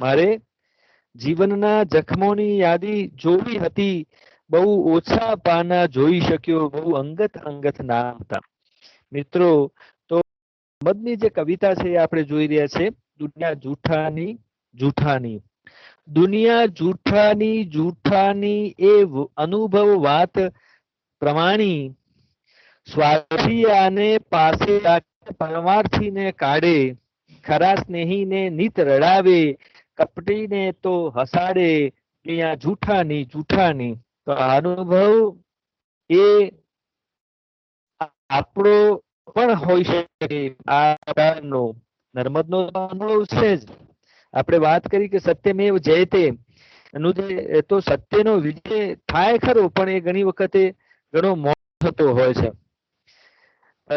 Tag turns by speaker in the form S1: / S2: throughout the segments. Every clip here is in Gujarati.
S1: મારે જીવનના જખમોની યાદી જોવી હતી. બહુ ઓછા પાના જોઈ શક્યો, બહુ અંગત અંગત નામ હતા. મિત્રો, તો મદની જે કવિતા છે આપણે જોઈ રહ્યા છે. દુનિયા જૂઠાની જૂઠાની. દુનિયા જૂઠાની જૂઠાની એ અનુભવ વાત પ્રમાણી. સ્વાર્થીયાને પાસે પરમાર્થીને કાઢે. ખરા સ્નેહીને નિત રડાવે. કપટીને તો હસાડે અહીંયા જૂઠાની જૂઠાની. તો અનુભવ એ આપણો પણ હોઈ શકે. આ નર્મદનો અનુભવ છે જ. આપણે વાત કરી કે સત્યમેવ જયતે નું જે તો સત્યનો વિજય થાય ખરો, પણ એ ઘણી વખતે ઘણો મોડો થતો હોય છે.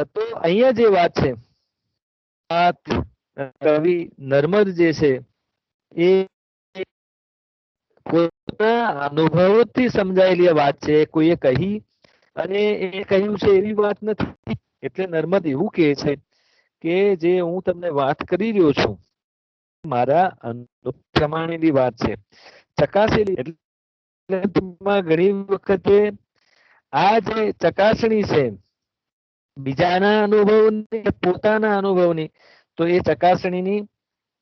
S1: તો અહીંયા જે વાત છે, આ કવિ નર્મદ જે છે એ પોતાના અનુભવોથી સમજાયેલી વાત છે કોઈએ કહી અને એ કહ્યું છે એવી વાત નથી. એટલે નર્મદ એવું કે છે કે જે હું તમને વાત કરી રહ્યો છું, મારા પ્રમાણેની વાત છે. ચકાસેલી એટલે ઘણી વખતે આ જે ચકાસણી છે, બીજાના અનુભવની પોતાના અનુભવની, તો એ ચકાસણીની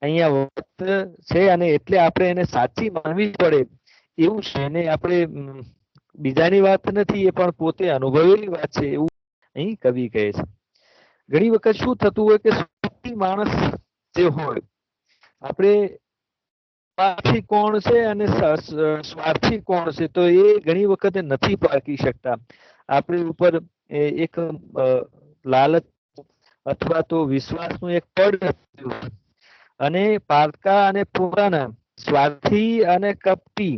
S1: અહીંયા વાત છે અને એટલે આપણે એને સાચી માનવી પડે. એવું છે અને આપણે બીજાની વાત નથી, એ પણ પોતે અનુભવેલી વાત છે એવું અહીં કવિ કહે છે. ઘણી વખત શું થતું હોય કે સુખી માણસ જે હોય, આપણે સ્વાર્થી કોણ છે અને સ્વાર્થી કોણ છે? તો એ ઘણી વખત નથી પારખી શકતા. આપણી ઉપર એક લાલચ અથવા તો વિશ્વાસનું એક પડ અને પારકા અને પુરાના સ્વાર્થી અને કપટી.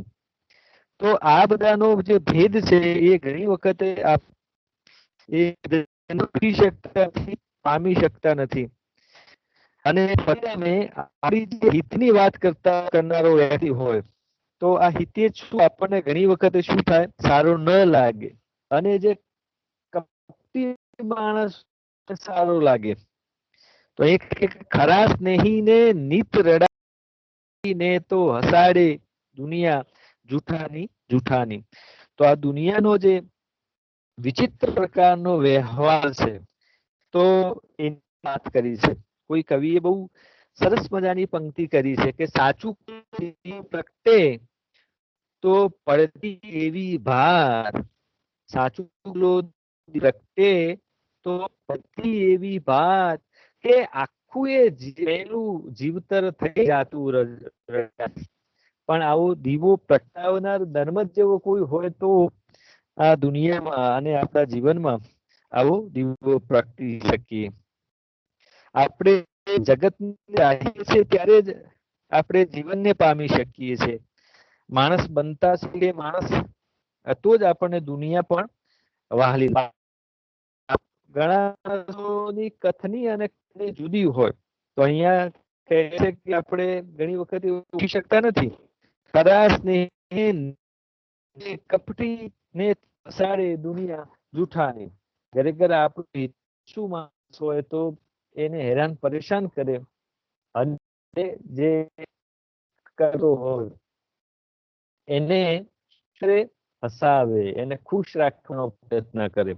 S1: તો આ બધાનો જે ભેદ છે એ ઘણી વખતે પામી શકતા નથી. અને આપણી જે હિતની વાત કરતા કરનારો વ્યક્તિ હોય, તો આ હિતે શું આપણને ઘણી વખતે શું થાય? સારું ન લાગે. અને જે કપટી માણસ સારું લાગે. તો એક ખરા સ્નેહીને નિત રડાઈને તો હસાડે દુનિયા જૂઠાની જૂઠાની તો આ દુનિયાનો જે વિચિત્ર પ્રકારનો વ્યવહાર છે તો એની વાત કરી છે કોઈ કવિએ બહુ સરસ મજાની પંક્તિ કરી છે કે સાચું પ્રગટે તો પડતી એવી ભાર સાચું પ્રગટે તો પડતી એવી ભાર કે આખું એ જીવેલું જીવતર થઈ જાતું પણ આવો દીવો પ્રગટાવનાર નર્મદ જેવો કોઈ હોય તો આ દુનિયામાં અને આપણા જીવનમાં આવો દીવો પ્રગટી શકીએ. આપણે જગત રાખીએ છીએ ત્યારે જ આપણે જીવનને પામી શકીએ છીએ. માણસ બનતા છે માણસ તો જ આપણને દુનિયા પણ વહાલી ઘણા કથની અને જુદી હોય. તો અહીંયા કહે છે કે આપણે ઘણી વખત ઉઠી શકતા નથી. ને કપટી ને સારે દુનિયા જૂઠાની. ખરેખર આપણું શું માણસ હોય તો એને હેરાન પરેશાન કરે. અને જે કરતો હોય, એને હસાવે, એને ખુશ રાખવાનો પ્રયત્ન કરે.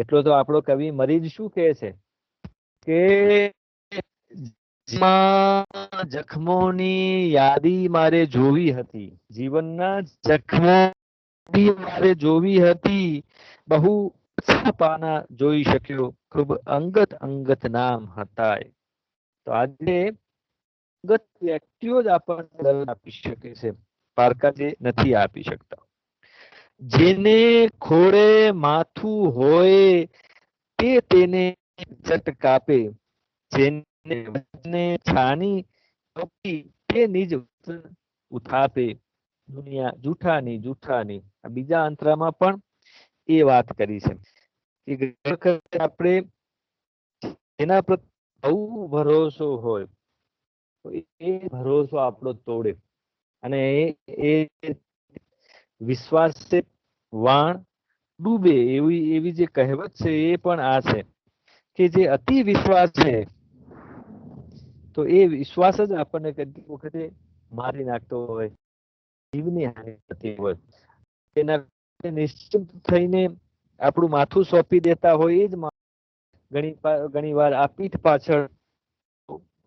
S1: એટલો તો આપણો કવિ મરીજ શું કહે છે? કે જખમોની યાદી મારે જોવી હતી. જીવનના જખમો મારે જોવી હતી. બહુ પાના જોઈ શક્યો. ખૂબ અંગત અંગત નામ હતા તો આજે અંગત વ્યક્તિઓ જ આપણને આપી શકે છે. પારકા જે નથી આપી શકતા. જેને ખોળે માથું હોય તે તેને જટ કાપે. જેને છાની તે નિજ ઉથાપે. દુનિયા જૂઠાની જૂઠાની. બીજા અંતરામાં પણ એ વાત કરી છે કે આપણે એના પર બહુ ભરોસો હોય એ ભરોસો આપણો તોડે. અને એ વિશ્વાસ છે વાણ ડૂબે એવી એવી જે કહેવત છે એ પણ આ છે કે જે અતિ વિશ્વાસ છે, તો એ વિશ્વાસ જ આપણને કેટલીક વખતે મારી નાખતો હોય, જીવની હાનિ થતી હોય. તેના નિશ્ચિત થઈને આપણું માથું સોંપી દેતા હોય એ જ ઘણી ઘણી વાર આ પીઠ પાછળ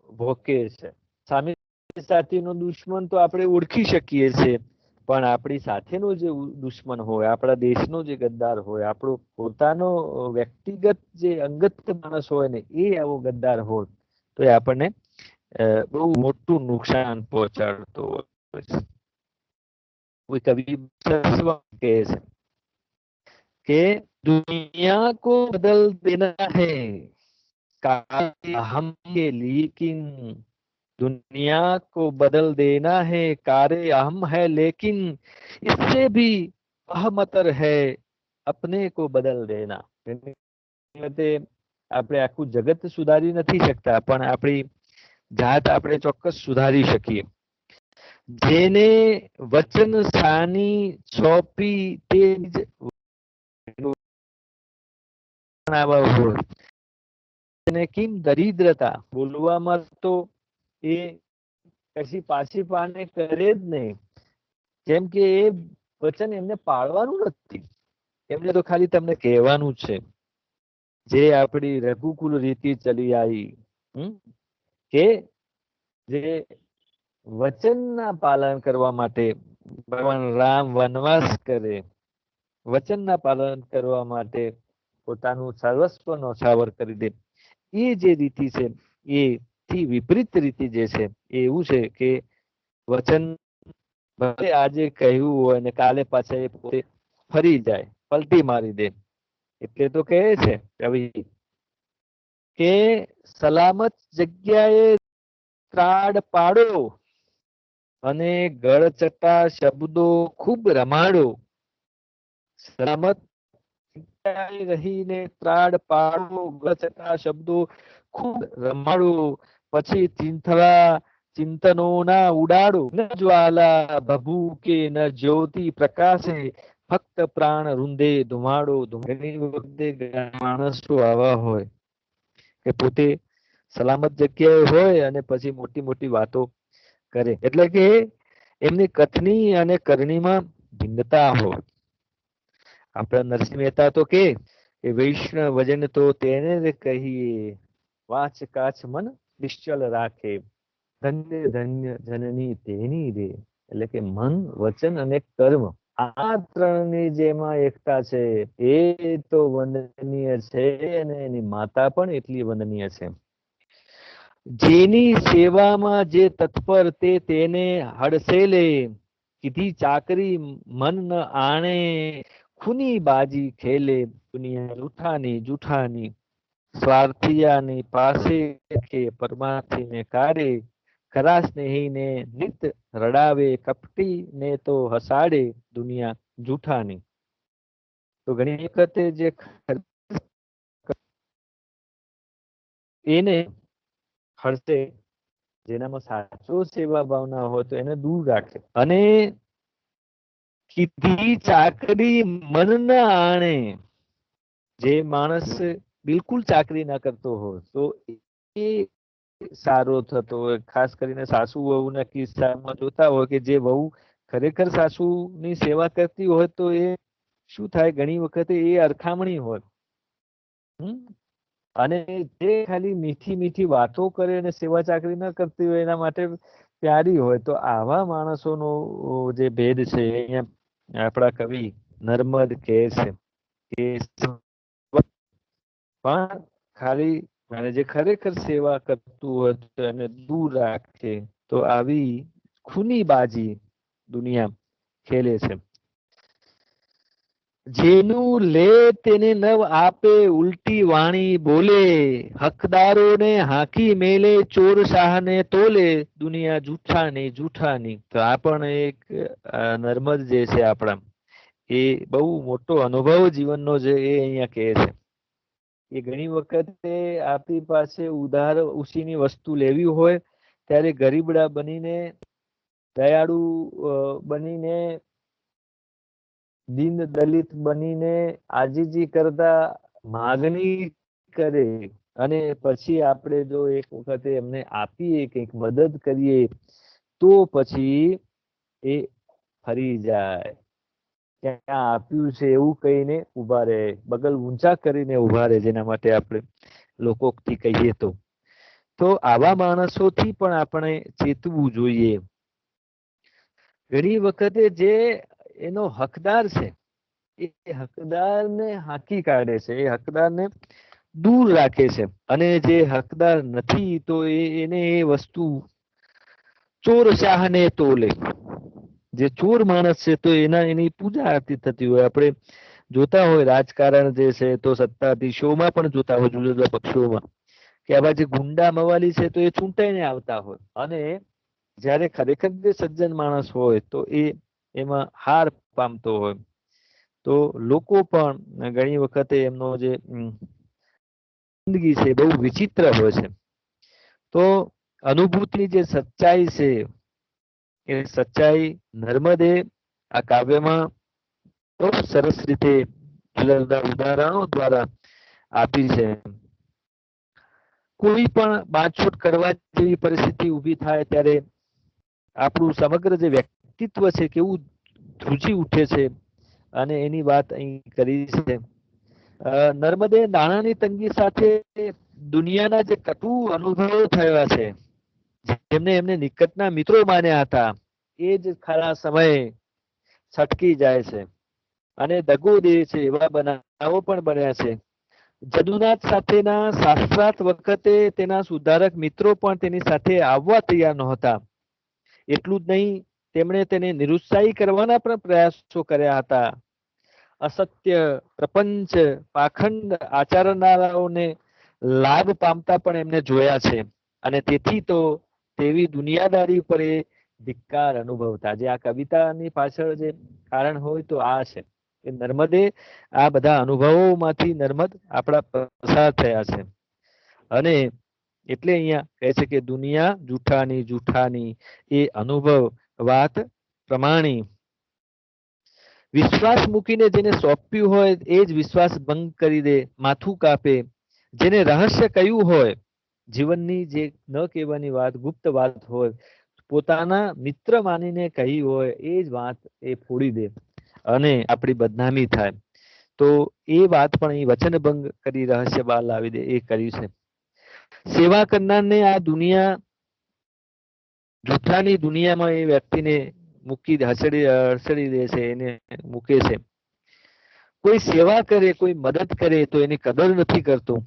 S1: ભોકે છે. સામે સાથેનો દુશ્મન તો આપણે ઓળખી શકીએ છીએ. પણ આપણી સાથેનો જે દુશ્મન હોય, આપણા દેશનો જે ગદ્દાર હોય, આપણો પોતાનો વ્યક્તિગત જે અંગત માણસ હોય ને, એ આવો ગદ્દાર હોય, તો એ આપણને બહુ મોટું નુકસાન પહોંચાડતો હોય કોઈ કવિ કહે છે કે, દુનિયા કો બદલ દેના હૈ, કાલ હમ કે લેકિન दुनिया को बदल देना है कारे अहम है लेकिन इससे भी अहमतर है अपने को બદલ દેના આપણે આખું જગત સુધારી નથી શકતા પણ આપણી જાત આપણે ચોક્કસ સુધારી શકીએ જેને વચન સાની સોંપી તે જ અને કેમ દરિદ્રતા બોલવામાં તો એ કશી પાછી પાને કરે જ નહીં. કેમ કે એ વચન એમને પાળવાનું નથી. એમને તો ખાલી તમને કહેવાનું છે. જે આપણી રઘુકુલ રીતિ ચલી આવી કે જે વચનના પાલન કરવા માટે ભગવાન રામ વનવાસ કરે, વચનના પાલન કરવા માટે પોતાનું સર્વસ્વ નો સાવર કરી દે. એ જે રીતિ છે, એ થી વિપરીત રીતે જે છે એવું છે કે વચન આજે કહ્યું હોય ને કાલે પાછા એ પોતે ફરી જાય, પલટી મારી દે. એટલે તો કહે છે કવિ કે સલામત જગ્યાએ ત્રાડ પાડો અને ગળચટા શબ્દો ખૂબ રમાડો. સલામત રહીને ત્રાડ પાડો, ગળચટા શબ્દો ખૂબ રમાડો. પછી ચિંથવા ચિંતનો ના ઉડાડો. ન જ્વાલા ભભૂકે, ન જ્યોતિ પ્રકાશે. ફક્ત પ્રાણ રૂંધે, ધુમાડો ઘણી વખતે માણસો આવા હોય કે પોતે સલામત જગ્યાએ હોય અને પછી મોટી મોટી વાતો કરે. એટલે કે એમની કથની અને કરણીમાં ભિન્નતા હોય. આપણા નરસિંહ મહેતા તો કે વૈષ્ણવ વજન તો તેને કહીએ. વાંચ કાચ મન નિશ્ચલ રાખે. ધન્ય ધન્ય, જનની તેની રે. એટલે કે મન, વચન અને કર્મ. આ ત્રણની જેમાં એકતા છે. એ તો વંદનીય છે અને એની માતા પણ એટલી વંદનીય છે. જેની સેવામાં જે તત્પર તે તેને હડસેલે કીધી ચાકરી મન આણે. ખૂની બાજી ખેલે. દુનિયા જૂઠાની જૂઠાની. સ્વાર્થિયાની પાસે કે પરમાર્થીને કારે ખરા સ્નેહીને નિત રડાવે, કપટીને તો હસાડે દુનિયા જૂઠાની. તો ઘણી વખતે જે એને હરશે જેનામાં સાચો સેવા ભાવના હોય તો એને દૂર રાખે. અને કીધી ચાકરી મન ના આણે, જે માણસ બિલકુલ ચાકરી ના કરતો હોય તો એ સારો થતો હોય. ખાસ કરીને સાસુ વહુના કિસ્સામાં જોતા હોય કે જે વહુ ખરેખર સાસુની સેવા કરતી હોય તો એ શું થાય? ઘણી વખતે એ અરખામણી હોય. અને જે ખાલી મીઠી મીઠી વાતો કરે અને સેવા ચાકરી ન કરતી હોય એના માટે પ્યારી હોય. તો આવા માણસોનો જે ભેદ છે, અહીંયા આપણા કવિ નર્મદ કહે છે કે પણ ખાલી અને જે ખરેખર સેવા કરતું હતું એને દૂર રાખે તો આવી ખૂની બાજી દુનિયા ખેલે છે. જેનું લે તેને નવ આપે, ઉલટી વાણી બોલે, હકદારોને હાકી મેલે, ચોર શાહને તોલે, દુનિયા જૂઠાની જૂઠાની. તો આ પણ એક નર્મદ જે છે આપણા, એ બહુ મોટો અનુભવ જીવનનો જે એ અહીંયા કહે છે. એ ઘણી વખતે આપણી પાસે ઉધાર ઉસીની વસ્તુ લેવી હોય, ત્યારે ગરીબડા બનીને, દયાળુ બનીને, દીન દલિત બનીને આજીજી કરતા માગણી કરે અને પછી આપણે જો એક વખતે એમને આપીએ કંઈક મદદ કરીએ, તો પછી એ ફરી જાય. ત્યાં આપ્યું છે એવું કહીને ઊભા રહે, બગલ ઊંચા કરીને ઊભા રહે જેના માટે આપણે લોકોક્તિ કહીએ તો. તો આવા માણસોથી પણ આપણે ચેતવું જોઈએ. ઘણી વખતે જે એનો હકદાર છે, એ હકદારને હાંકી કાઢે છે, એ હકદારને દૂર રાખે છે. અને જે હકદાર નથી તો એને એ વસ્તુ ચોર શાહને તોલે. જે ચોર માણસ છે, તો એના, એની પૂજા આરતી થતી હોય. આપણે જોતા હોય રાજકારણ જે છે, તો સત્તાધીશોમાં પણ જોતા હોય, જુદા જુદા પક્ષોમાં. કે આવા જે ગુંડા મવાલી છે, તો એ ચૂંટાઈને આવતા હોય. અને જ્યારે ખરેખર જે સજ્જન માણસ હોય, તો એ એમાં હાર પામતો હોય. તો લોકો પણ ઘણી વખતે એમનો જે જિંદગી છે બહુ વિચિત્ર હોય છે. તો અનુભૂતિની જે સચ્ચાઈ છે એ સચ્ચાઈ નર્મદે આ કાવ્યમાં બહુ સરસ રીતે જુદા ઉદાહરણો દ્વારા આપી છે. કોઈ પણ બાંધછોડ કરવા જેવી પરિસ્થિતિ ઊભી થાય ત્યારે આપણું સમગ્ર જે વ્યક્તિત્વ છે કેવું ધ્રુજી ઉઠે છે અને એની વાત અહીં કરી છે. નર્મદે નાણાંની તંગી સાથે દુનિયાના જે કટુ અનુભવો થયા છે. જેમને એમને નિકટના મિત્રો માન્યા હતા, એ જ ખરા સમયે છટકી જાય છે. અને દગો દે છે એવા બનાવો પણ બન્યા છે. જદુનાથ સાથેના શાસ્ત્રાર્થ વખતે તેના સુધારક મિત્રો પણ તેની સાથે આવવા તૈયાર નહોતા. એટલું જ નહીં, તેમણે તેને નિરુત્સાહી કરવાના પણ પ્રયાસો કર્યા હતા. અસત્ય, પ્રપંચ, પાખંડ આચરનારાઓને લાભ પામતા પણ એમને જોયા છે. અને તેથી તો તેવી દુનિયાદારી ઉપર એ ધિક્કાર અનુભવતા. જે આ કવિતાની પાછળ જે કારણ હોય તો આ છે. કે નર્મદે આ બધા અનુભવોમાંથી નર્મદ આપણા પસાર થયા છે. અને એટલે અહીંયા કહે છે કે દુનિયા જૂઠાની જૂઠાની એ અનુભવ વાત પ્રમાણી. વિશ્વાસ મૂકીને જેને સોંપ્યું હોય એ જ વિશ્વાસ ભંગ કરી દે, માથું કાપે. જેને રહસ્ય કહ્યું હોય જીવનની જે ન કહેવાની વાત, ગુપ્ત વાત હોય, પોતાના મિત્ર માનીને કહી હોય, એ જ વાત એ ફોડી દે અને આપણી બદનામી થાય. તો એ વાત પણ એ વચનભંગ કરી રહસ્ય બહાર લાવી દે, એ કર્યું છે. સેવા કરનારને આ દુનિયા જૂઠાની દુનિયામાં એ વ્યક્તિને મૂકી હસડી હસડી દે છે, એને મૂકે છે. કોઈ સેવા કરે, કોઈ મદદ કરે, તો એની કદર નથી કરતો.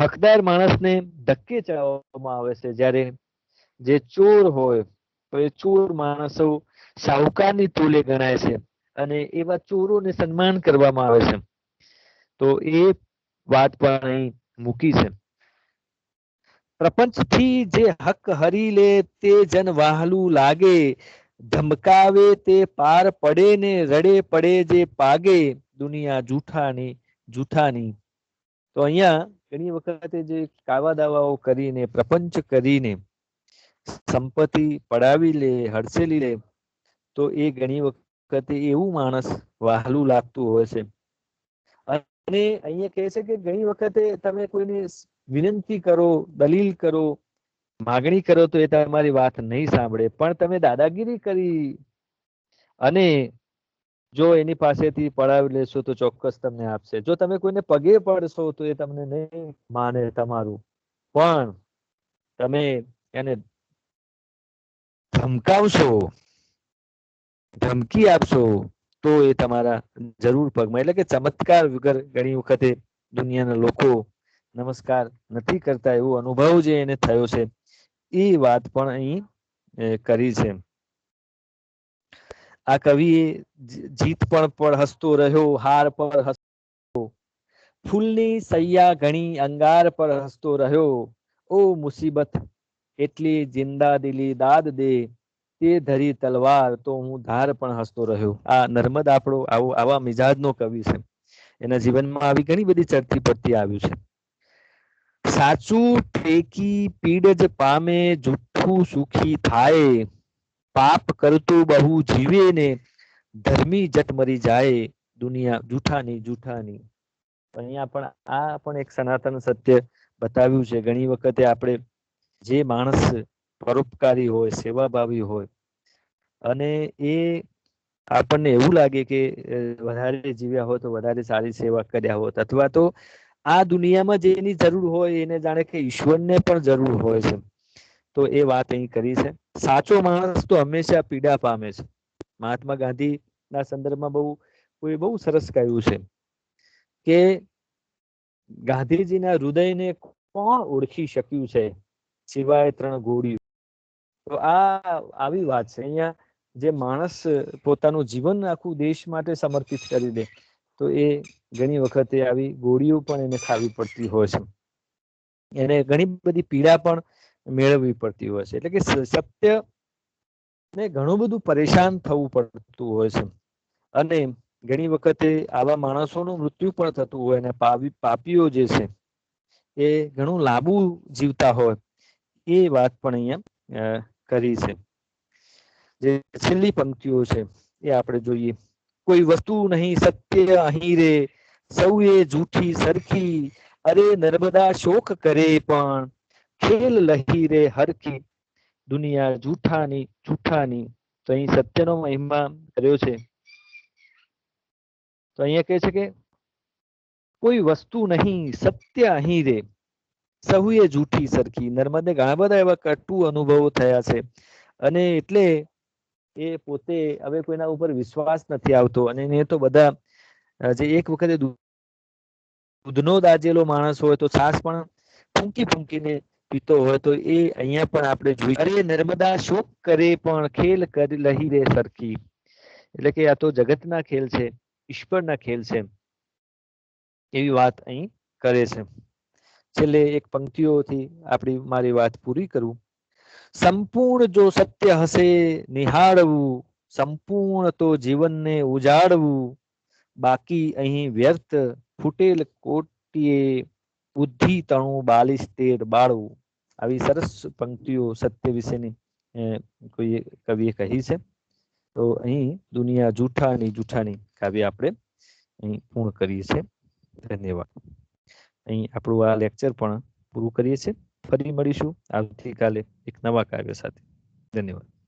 S1: હકદાર માણસને ધક્કે ચડાવવામાં આવે છે. જ્યારે જે ચોર હોય, તો એ ચોર માણસો સાહુકારની તુલે ગણાય છે અને એવા ચોરોને સન્માન કરવામાં આવે છે. તો એ વાત પણ અહીં મૂકી છે. પ્રપંચથી જે હક હરી લે તે જન વાહલું લાગે, ધમકાવે તે પાર પડે ને રડે પડે જે પાગે દુનિયા જૂઠાની જૂઠાની. તો અહીંયા ઘણી વખતે જે કાવા દાવાઓ કરીને, પ્રપંચ કરીને સંપત્તિ પડાવી લે, હડસેલી લે, તો એ ઘણી વખતે એવું માણસ વહાલું લાગતું હોય છે. અને અહીંયા કહે છે કે ઘણી વખતે તમે કોઈને વિનંતી કરો, દલીલ કરો, માગણી કરો તો એ તમારી વાત નહીં સાંભળે. પણ તમે દાદાગીરી કરી અને જો એની પાસેથી પડાવી લેશો તો ચોક્કસ તમને આપશે. જો તમે કોઈને પગે પડશો તો એ તમને નહીં માને તમારું. પણ તમે એને ધમકાવશો, ધમકી આપશો તો એ તમારા જરૂર પગમાં. એટલે કે ચમત્કાર વગર ઘણી વખતે દુનિયાના લોકો નમસ્કાર નથી કરતા, એવો અનુભવ જે એને થયો છે, એ વાત પણ અહીં કરી છે. આ કવિએ જીત પણ પર હસતો રહ્યો, હાર પર હસતો ફૂલની સૈયા ઘણી અંગાર પર હસતો રહ્યો. ઓ મુસીબત, એટલી જિંદા દિલી દાદ દે, તે ધરી તલવાર તો હું ધાર પણ હસતો રહ્યો. આ નર્મદ આપણો આવો, આવા મિજાજનો કવિ છે. એના જીવનમાં આવી ઘણી બધી ચડતી પડતી આવ્યું છે. સાચું ટેકી પીડ જ પામે, જુઠ્ઠું સુખી થાય. પાપ કરતું બહુ જીવે ને ધર્મી જટ મરી જાય દુનિયા જૂઠાની જૂઠાની. અહીંયા પણ આ પણ એક સનાતન સત્ય બતાવ્યું છે. ઘણી વખતે આપણે જે માણસ પરોપકારી હોય, સેવાભાવી હોય અને એ આપણને એવું લાગે કે વધારે જીવ્યા હોય તો વધારે સારી સેવા કર્યા હોત અથવા તો આ દુનિયામાં જેની જરૂર હોય એને જાણે કે ઈશ્વરને પણ જરૂર હોય છે. તો એ વાત અહીં કરી છે. સાચો માણસ તો હંમેશા પીડા પામે છે. મહાત્મા ગાંધી ના સંદર્ભમાં બહુ, કોઈ બહુ સરસ કહ્યું છે કે ગાંધીજીના હૃદયને કોણ ઓળખી શક્યું છે સિવાય ત્રણ ગોળી તો આ આવી વાત છે. અહીંયા જે માણસ પોતાનું જીવન આખું દેશ માટે સમર્પિત કરી દે, તો એ ઘણી વખતે આવી ગોળીઓ પણ એને ખાવી પડતી હોય છે. એને ઘણી બધી પીડા પણ મેળવવી પડતી હોય છે. એટલે કે સત્ય ને ઘણું બધું પરેશાન થવું પડતું હોય છે. અને ઘણી વખતે આવા માણસોનું મૃત્યુ પણ થતું હોય અને પાપી પાપીઓ જે છે, એ ઘણું લાંબુ જીવતા હોય, એ વાત પણ અહીંયા કરી છે. જે છેલ્લી પંક્તિઓ છે, એ આપણે જોઈએ. કોઈ વસ્તુ નહીં, સત્ય અહીં રે, સૌએ જૂઠી, સરખી, અરે નર્મદા શોક કરે પણ ખેલ લહી રે હરખી દુનિયા જૂઠાની જૂઠાની તો અહીં સત્યનો મહિમા કર્યો છે। તો અહીંયા કહે છે કે, કોઈ વસ્તુ નહીં, સત્ય અહીં રે. સહુએ જૂઠી સરખી. નર્મદે ઘણા બધા એવા કટુ અનુભવો થયા છે. અને એટલે એ પોતે હવે કોઈના ઉપર વિશ્વાસ નથી આવતો. અને એને તો બધા જે એક વખતે દૂધનો દાજેલો માણસ હોય તો છાસ પણ ફૂંકી ફૂંકીને પીતો હોય તો એ અહીંયા પણ આપણે જોઈ અરે નર્મદા શોક કરે પણ ખેલ કરી લહી રે સરખી. એટલે કે આ તો જગતના ખેલ છે, ઈશ્વરના ખેલ છે એવી વાત અહીં કરે છે. છેલ્લે એક પંક્તિઓથી આપણી મારી વાત પૂરી કરું. સંપૂર્ણ જો સત્ય હશે નિહાળવું, સંપૂર્ણ તો જીવનને ઉજાડવું બાકી અહીં વ્યર્થ ફૂટેલ કોટીએ બુદ્ધિ તણું બાલીસ તેર બાળવું. આવી સરસ પંક્તિઓ સત્ય વિશેની કોઈ કવિએ કહી છે. તો અહીં દુનિયા જૂઠાની જૂઠાની કાવ્ય આપણે અહીં પૂર્ણ કરીએ છીએ. ધન્યવાદ. અહીં આપણું આ લેક્ચર પણ પૂરું કરીએ છીએ. ફરી મળીશું. આવતીકાલે એક નવા કાવ્ય સાથે. ધન્યવાદ.